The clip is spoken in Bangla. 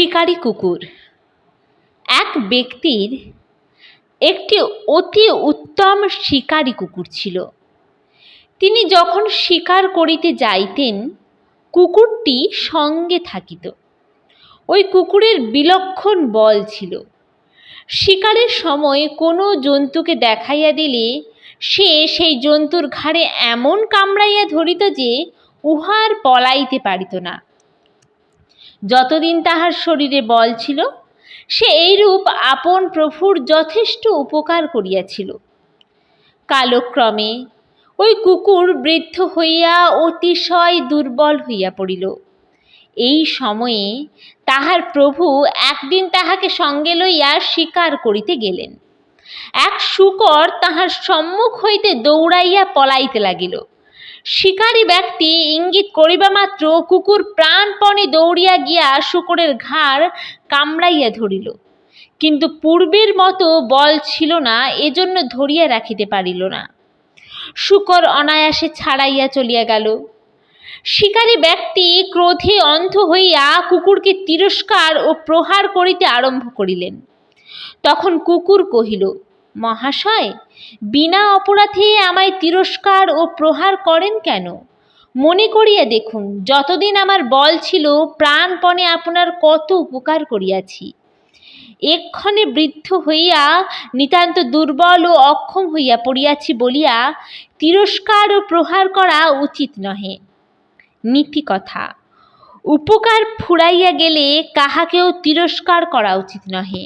শিকারী কুকুর। এক ব্যক্তির একটি অতি উত্তম শিকারী কুকুর ছিল। তিনি যখন শিকার করিতে যাইতেন, কুকুরটি সঙ্গে থাকিত। ওই কুকুরের বিলক্ষণ বল ছিল। শিকারের সময় কোনো জন্তুকে দেখাইয়া দিলে সে সেই জন্তুর ঘাড়ে এমন কামড়াইয়া ধরিত যে উহার পলাইতে পারিত না। যতদিন তাহার শরীরে বল ছিল, সে এইরূপ আপন প্রভুর যথেষ্ট উপকার করিয়াছিল। কালক্রমে ওই কুকুর বৃদ্ধ হইয়া অতিশয় দুর্বল হইয়া পড়িল। এই সময়ে তাহার প্রভু একদিন তাহাকে সঙ্গে লইয়া শিকার করিতে গেলেন। এক শুকর তাহার সম্মুখ হইতে দৌড়াইয়া পলাইতে লাগিল। শিকারী ব্যক্তি ইঙ্গিত করিবা মাত্র কুকুর প্রাণপণে দৌড়িয়া গিয়া শূকরের ঘাড় কামড়াইয়া ধরিল। কিন্তু পূর্বের মতো বল ছিল না, এজন্য ধরিয়া রাখিতে পারিল না। শূকর অনায়াসে ছাড়াইয়া চলিয়া গেল। শিকারী ব্যক্তি ক্রোধে অন্ধ হইয়া কুকুরকে তিরস্কার ও প্রহার করিতে আরম্ভ করিলেন। তখন কুকুর কহিল মহাশয়, বিনা অপরাধে আমায় তিরস্কার ও প্রহার করেন কেন? মনে করিয়া দেখুন, যতদিন আমার বল ছিল, প্রাণপণে আপনার কত উপকার করিয়াছি। এক্ষণে বৃদ্ধ হইয়া, নিতান্ত দুর্বল ও অক্ষম হইয়া পড়িয়াছি বলিয়া, তিরস্কার ও প্রহার করা উচিত নহে। নীতি কথা, উপকার ফুরাইয়া গেলে কাহাকেও তিরস্কার করা উচিত নহে।